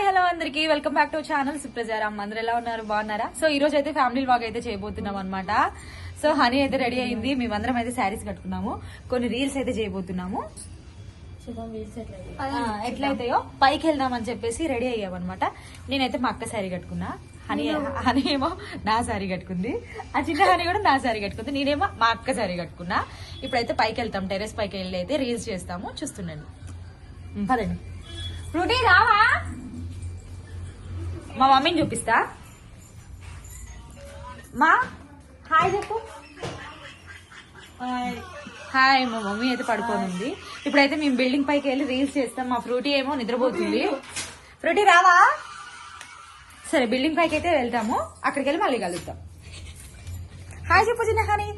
Hi hello అందరికి. Welcome back to channel. Suprajaram అందరు ఎలా ఉన్నారు? బాగున్నారా? సో ఈ రోజు అయితే ఫ్యామిలీ వ్లాగ్ అయితే చేయబోతున్నాం అనమాట సో హనీ అయితే రెడీ అయింది. మేమందరం అయితే శారీస్ కట్టుకున్నాము. కొన్ని రీల్స్ అయితే చేయబోతున్నాము. ఎట్లయితాయో. పైకి వెళ్దామని చెప్పేసి రెడీ అయ్యామన్నమాట. నేనైతే మా అక్క శారీ కట్టుకున్నా. హనీ హనీ ఏమో నా శారీ కట్టుకుంది. ఆ చిన్న హనీ కూడా నా శారీ కట్టుకుంది. నేనేమో మా అక్క శారీ కట్టుకున్నా. ఇప్పుడైతే పైకి వెళ్తాం. టెరెస్ పైకి వెళ్ళి అయితే రీల్స్ చేస్తాము. చూస్తుండండి. పదండి. ఫ్రూటీ రావా? మా మమ్మీని చూపిస్తా. మా హాయ్ చెప్పు. హాయ్. హాయ్ మా మమ్మీ అయితే పడుకొని ఉంది ఇప్పుడైతే మేము బిల్డింగ్ పైకి వెళ్ళి రీల్స్ చేస్తాం. మా ఫ్రూటీ ఏమో నిద్రపోతుంది. ఫ్రూటీ రావా? సరే బిల్డింగ్ పైకి అయితే వెళ్తాము. అక్కడికి వెళ్ళి మళ్ళీ కలుద్దాం. హాయ్ చెప్పు చిన్న హాని.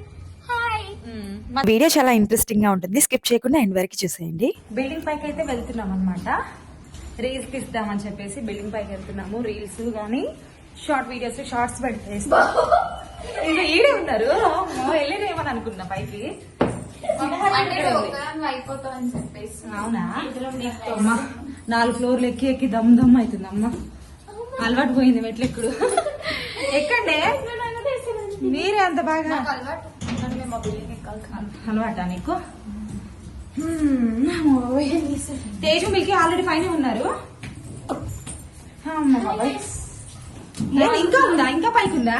హాయ్. వీడియో చాలా ఇంట్రెస్టింగ్గా ఉంటుంది. స్కిప్ చేయకుండా ఎండ్ వరకు చూసేయండి. బిల్డింగ్ పైకి అయితే వెళ్తున్నాం అనమాట రీల్స్ తీస్తామని చెప్పేసి బిల్డింగ్ పైకి వెళ్తున్నాము. రీల్స్ కానీ షార్ట్ వీడియోస్ షార్ట్స్ పెట్టేస్తాం ఇంకా ఈడే ఉన్నారు. అమ్మో, వెళ్ళిరేమని అనుకున్నా పైకి. అవునా? అమ్మా నాలుగు ఫ్లోర్లు ఎక్కి ఎక్కి దమ్ దమ్ అవుతుంది అమ్మ అలవాటు పోయింది మెట్లెక్కుడు ఎక్కండి. మీరే అంత బాగా? అలవాటు. అలవాటా నీకు. తేజు మీకు ఆల్రెడీ పైన ఉన్నారు. లేదు, ఇంకా ఉందా? ఇంకా పైకి ఉందా?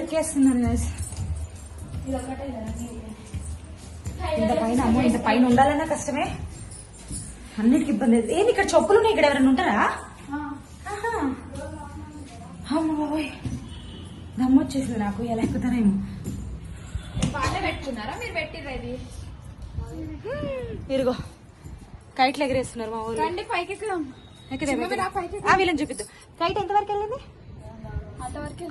ఎక్కేస్తున్నాను ఇంత పైన అమ్మో ఇంత పైన ఉండాలన్నా కష్టమే. అన్నిటికి ఇబ్బంది లేదు. ఏంది ఇక్కడ చెప్పులు ఉన్నాయి ఇక్కడ ఎవరైనా ఉంటారా? అమ్మ బాబోయ్. దమ్మొచ్చేసింది నాకు ఎలా ఎక్కుతారేమో పెట్టుకున్నారా? మీరు పెట్టిర్రు ఇది ఇరుగో. కైట్లు ఎగరేస్తున్నారు మా ఊరు. రండి పైకి ఎక్కుదాం. ఆ, వీళ్ళని చూపిద్దు. కైట్ ఎంత వరకు వెళ్ళింది? అంతవరకు.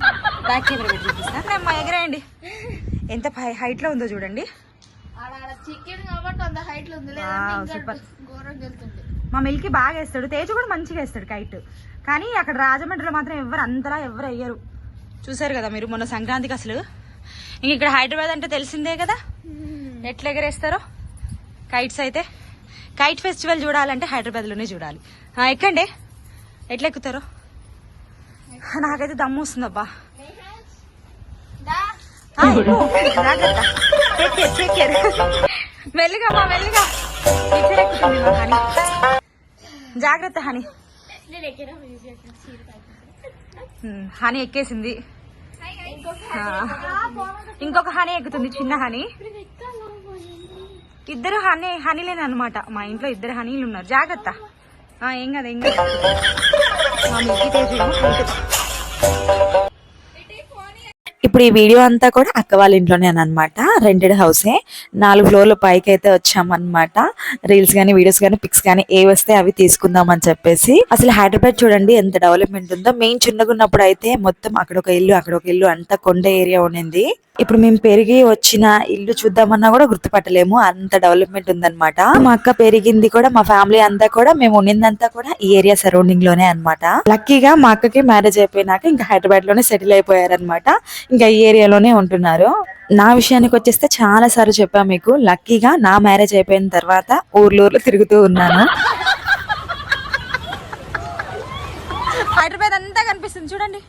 బ్యాక్ కెమెరా పెట్టి చూపిస్తా. అమ్మ ఎగరేయండి. ఎంత హైట్లో ఉందో చూడండి. ఆడ ఆడ చికెన్ కాబట్టి అంత హైట్లో ఉంది వావ్, లేదంటే సూపర్. ఇంకా ఘోరంగా వెళ్తుంది. మా మిల్కి బాగా వేస్తాడు. తేజు కూడా మంచిగా వేస్తాడు కైట్. కానీ అక్కడ రాజమండ్రిలో మాత్రం ఎవరు అంతలా ఎవరు వేయరు. చూసారు కదా మీరు మొన్న సంక్రాంతికి అసలు? ఇంక ఇక్కడ హైదరాబాద్ అంటే తెలిసిందే కదా? ఎట్లా ఎగరేస్తారో? కైట్స్ అయితే. కైట్ ఫెస్టివల్ చూడాలంటే హైదరాబాద్లోనే చూడాలి ఎక్కండి. ఎట్లా ఎక్కుతారో? నాకైతే దమ్ము take care. మెల్లిగా అమ్మా మెల్లిగా. ఎక్కుతుంది మా హనీ. జాగ్రత్త హనీ. ఉమ్, హనీ ఎక్కేసింది. ఇంకొక హనీ ఎక్కుతుంది చిన్న హనీ. ఇద్దరు హనీ హనీలేని అనమాట మా ఇంట్లో ఇద్దరు హనీలు ఉన్నారు జాగ్రత్త ఏం కదా ఏం కదా. మా మిల్కీ ఇప్పుడు ఈ వీడియో అంతా కూడా అక్క వాళ్ళ ఇంట్లోనే అనమాట రెంటెడ్ హౌసే నాలుగు ఫ్లోర్లు పైకి అయితే వచ్చామన్నమాట. రీల్స్ కానీ వీడియోస్ కానీ పిక్స్ కానీ ఏ వస్తే అవి తీసుకుందాం అని చెప్పేసి. అసలు హైదరాబాద్ చూడండి ఎంత డెవలప్మెంట్ ఉందో. మేము చిన్నగా ఉన్నప్పుడు అయితే మొత్తం అక్కడ ఒక ఇల్లు అక్కడ ఒక ఇల్లు అంతా కొండ ఏరియా ఉండింది. ఇప్పుడు మేము పెరిగి వచ్చిన ఇల్లు చూద్దామన్నా కూడా గుర్తుపట్టలేము. అంత డెవలప్మెంట్ ఉందన్నమాట. మా అక్క పెరిగింది కూడా మా ఫ్యామిలీ అంతా కూడా మేము ఉండిందంతా కూడా ఈ ఏరియా సరౌండింగ్లోనే అనమాట లక్కీగా మా అక్కకి మ్యారేజ్ అయిపోయినాక ఇంకా హైదరాబాద్లోనే సెటిల్ అయిపోయారనమాట ఇంకా ఈ ఏరియాలోనే ఉంటున్నారు. నా విషయానికి వచ్చేస్తే చాలా సార్లు చెప్పాను మీకు. లక్కీగా నా మ్యారేజ్ అయిపోయిన తర్వాత ఊర్లూర్లు తిరుగుతూ ఉన్నాను. హైదరాబాద్ అంతా కనిపిస్తుంది. చూడండి.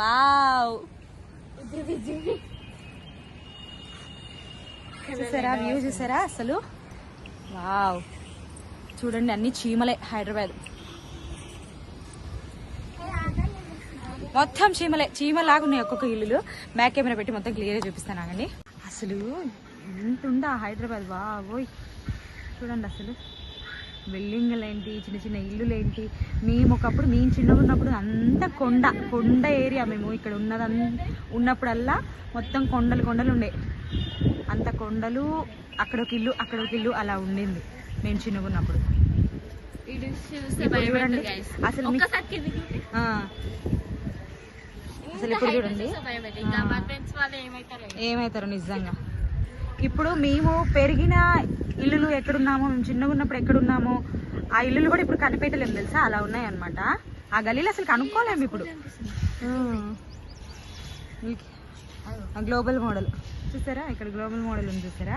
వావ్. చూసారా వ్యూ చూసారా అసలు వావ్ చూడండి అన్ని చీమలే హైదరాబాద్. మొత్తం చీమలే చీమలాగా ఉన్నాయి ఒక్కొక్క ఇల్లులు. బ్యాక్ కెమెరా పెట్టి మొత్తం క్లియర్గా చూపిస్తాను ఆగండి. అసలు ఎంత హైదరాబాద్? బాబోయ్ చూడండి అసలు. బిల్డింగ్లు ఏంటి చిన్న చిన్న ఇల్లులు ఏంటి మేము ఒకప్పుడు మేము చిన్నగా ఉన్నప్పుడు అంతా కొండ కొండ ఏరియా మేము ఇక్కడ ఉన్నదంతా ఉన్నప్పుడల్లా మొత్తం కొండలు కొండలు ఉండే. అంత కొండలు అక్కడ ఒక ఇల్లు అక్కడ ఒక ఇల్లు అలా ఉండింది. మేము చిన్నగా ఉన్నప్పుడు ఇది చూస్తే ఇప్పుడు భయం చూడండి. అసలు అసలు ఇప్పుడు చూడండి. ఏమవుతారు నిజంగా. ఇప్పుడు మేము పెరిగిన ఇల్లులు ఎక్కడున్నామో మేము చిన్నగా ఉన్నప్పుడు ఎక్కడున్నామో ఆ ఇల్లులు కూడా ఇప్పుడు కనిపెట్టలేము తెలుసా? అలా ఉన్నాయి అనమాట ఆ గలీలు అసలు కనుక్కోలేము ఇప్పుడు. Global model. చూసారా? ఇక్కడ గ్లోబల్ మోడల్ ఉంది చూసారా?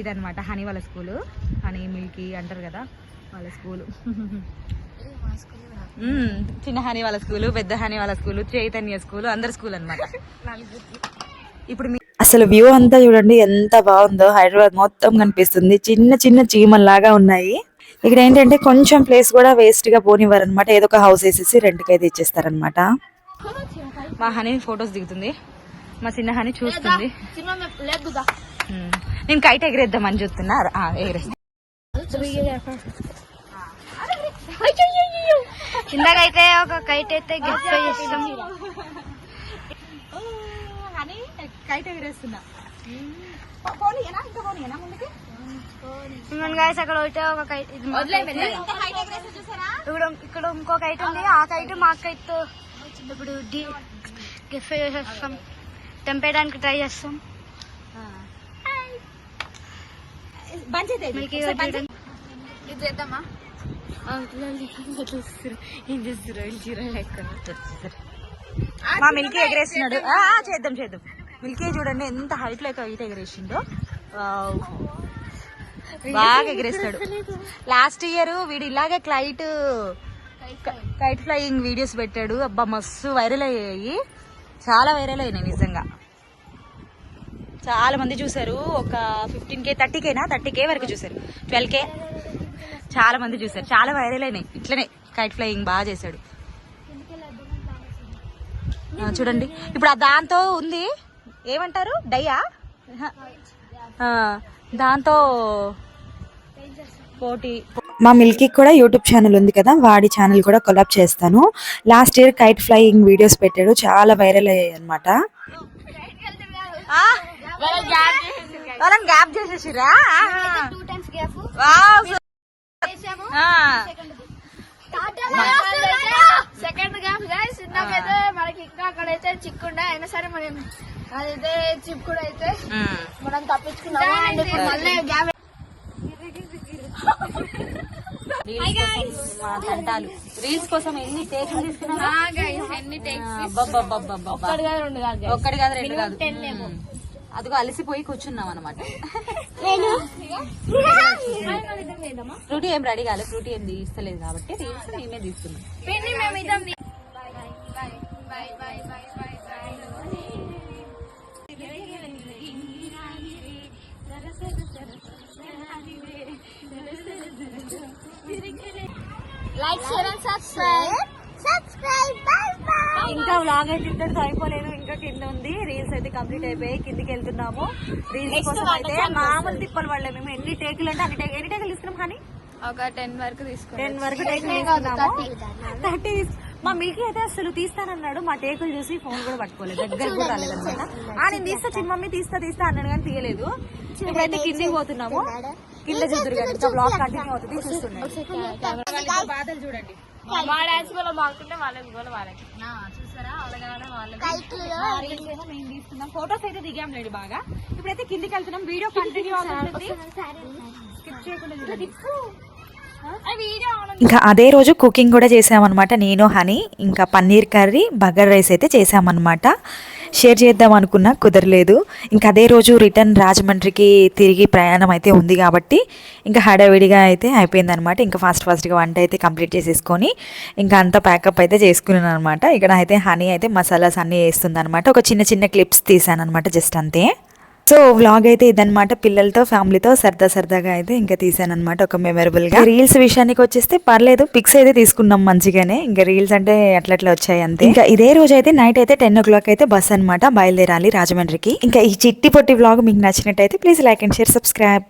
ఇదన్నమాట హనీ వాళ్ళ స్కూలు హనీ మిల్కీ అంటారు కదా వాళ్ళ స్కూలు. చిన్న హనీ వాళ్ళ స్కూలు పెద్ద హనీ వాళ్ళ స్కూలు చైతన్య స్కూలు అందరి స్కూల్ అనమాట ఇప్పుడు అసలు వ్యూ అంతా చూడండి ఎంత బాగుందో. హైదరాబాద్ మొత్తం కనిపిస్తుంది. చిన్న చిన్న చీమల్లాగా ఉన్నాయి. ఇక్కడ ఏంటంటే కొంచెం ప్లేస్ కూడా వేస్ట్గా పోనివ్వరు అనమాట ఏదో ఒక హౌస్ వేసేసి రెంట్కి అయితే ఇచ్చేస్తారనమాట మా హనీ ఫొటోస్ దిగుతుంది. మా చిన్న హనీ చూస్తుంది. నేను కైట్ ఎగరేద్దామని చూస్తున్నా. ఆ, ఎగరేస్తా. ఇందాకైతే ఒక కైట్ అయితే గిఫ్ట్ చేస్తాం. కైట్ ఎగరేస్తున్నా. గాయస్ అక్కడ ఒకటే ఒక కైట్. ఇప్పుడు ఇక్కడ ఇంకో కైట్ ఉంది. ఆ కైట్ మా కైట్ ఇప్పుడు గిఫ్ట్ చేసేస్తాం. తెంపేయడానికి ట్రై చేస్తాం. మా మిల్కీ ఎగరేస్తున్నాడు. ఆ, ఆ, చేద్దాం చేద్దాం. మిల్కీ చూడండి ఎంత హైట్లో కైట్ ఎగరేసిండో. బాగా ఎగరేస్తాడు. లాస్ట్ ఇయర్ వీడు ఇలాగే క్లైట్ కైట్ ఫ్లయింగ్ వీడియోస్ పెట్టాడు. అబ్బా మస్తు వైరల్ అయ్యాయి. చాలా వైరల్ అయినాయి నిజంగా. చాలా మంది చూసారు ఒక ఫిఫ్టీన్ కే థర్టీ కేనా థర్టీ కే వరకు చూసారు ట్వెల్వ్ కే చాలా మంది చూసారు చాలా వైరల్ అయినాయి. ఇట్లనే కైట్ ఫ్లయింగ్ బాగా చేశాడు. చూడండి. ఇప్పుడు ఆ దాంతో ఉంది. ఏమంటారు? డయ్యా? దాంతో పోటీ మా మిల్కీ కూడా యూట్యూబ్ ఛానల్ ఉంది కదా వాడి ఛానల్ కూడా కొలాబ్ చేస్తాను. Last year kite flying videos పెట్టాడు చాలా వైరల్ అయ్యాయి అనమాట ఆ, వాళ్ళని గ్యాప్ చేసేసిరా టూ టైమ్స్ గ్యాప్ వావ్ ఆ, సెకండ్ గ్యాప్ గైస్ ఇందాకైతే మనకి ఇంకా అక్కడైతే చిక్కుండే అయినా సరే మనం అదైతే చిక్కుడు అయితే ఉమ్. మనం తప్పించుకున్నాము ఇప్పుడు మళ్ళీ గ్యాప్ రీల్స్ కోసం మా తంటాలు. రీల్స్ కోసం ఎన్ని ఎన్ని అబ్బబ్బబ్బబ్బబ్బబ్బా. ఒక్కటి కాదు రెండు కాదు. అదిగో అలసిపోయి కూర్చున్నాం అనమాట ఫ్రూటీ ఏం రెడీ కాలేదు ఫ్రూటీ ఏం తీస్తలేదు కాబట్టి రీల్స్ మేమే తీస్తున్నాం like share and subscribe subscribe bye bye ఇంకా వ్లాగ్ అయితే ఇద్దరితో అయిపోలేదు. ఇంకా కింద ఉంది. రీల్స్ అయితే కంప్లీట్ అయిపోయి కిందికి వెళ్తున్నాము. రీల్స్ కోసం అయితే మామూలు తిప్పలు పడలేదు. మేము ఎన్ని టేకులు అంటే అన్ని టేకులు ఎన్ని టేకులు తీసుకున్నాం కానీ ఒక టెన్ వరకు తీసుకో టెన్ వరకు టేకులు తీసుకున్నాము. థర్టీ మా మిల్కీ అయితే అసలు తీస్తానన్నాడు. మా టేకులు చూసి ఫోన్ కూడా పట్టుకోలేదు. దగ్గర కూడా రాలేదు అనమాట ఆ నేను తీస్తా చిన్న మమ్మీ తీస్తా తీస్తా అన్నాడు కానీ తీయలేదు. ఇప్పుడైతే కిందికి పోతున్నాము. కింద చూద్దరు కానీ ఇంకా బ్లాగ్ కంటిన్యూ అవుతుంది చూస్తున్నాయి. బాధలు చూడండి. మా డాన్స్ కూడా బాగుంటే వాళ్ళకి కూడా వాళ్ళకి. చూసారా? వాళ్ళగానే వాళ్ళది. మేము తీసుకున్నాం ఫోటోస్ అయితే దిగాం లేడు బాగా. ఇప్పుడైతే కిందికి వెళ్తున్నాం. వీడియో కంటిన్యూ అవుతుంది స్కిప్ చేయకుండా ఇంకా అదే రోజు కుకింగ్ కూడా చేసామన్నమాట నేను హనీ ఇంకా పన్నీర్ కర్రీ బగర్ రైస్ అయితే చేసామన్నమాట షేర్ చేద్దాం అనుకున్నా కుదరలేదు. ఇంకా అదే రోజు రిటర్న్ రాజమండ్రికి తిరిగి ప్రయాణం అయితే ఉంది కాబట్టి ఇంకా హడావిడిగా అయితే అయిపోయిందనమాట ఇంకా ఫాస్ట్ ఫాస్ట్గా వంట అయితే కంప్లీట్ చేసేసుకొని ఇంకా అంతా ప్యాకప్ అయితే చేసుకున్నాను అనమాట ఇక్కడ అయితే హనీ అయితే మసాలాస్ అన్నీ వేస్తుంది అనమాట ఒక చిన్న చిన్న క్లిప్స్ తీసాను అనమాట జస్ట్ అంతే. సో వ్లాగ్ అయితే ఇదనమాట పిల్లలతో ఫ్యామిలీతో సరదా సరదాగా అయితే ఇంకా తీసాను అనమాట ఒక మెమరబుల్గా. రీల్స్ విషయానికి వచ్చేస్తే పర్లేదు పిక్స్ అయితే తీసుకున్నాం మంచిగానే. ఇంకా రీల్స్ అంటే అట్లా అట్లా వచ్చాయి అంతే. ఇంకా ఇదే రోజు అయితే నైట్ అయితే టెన్ ఓ క్లాక్ అయితే బస్ అనమాట బయలుదేరాలి రాజమండ్రికి. ఇంకా ఈ చిట్టి పొట్టి వ్లాగ్ మీకు నచ్చినట్టయితే please like and share subscribe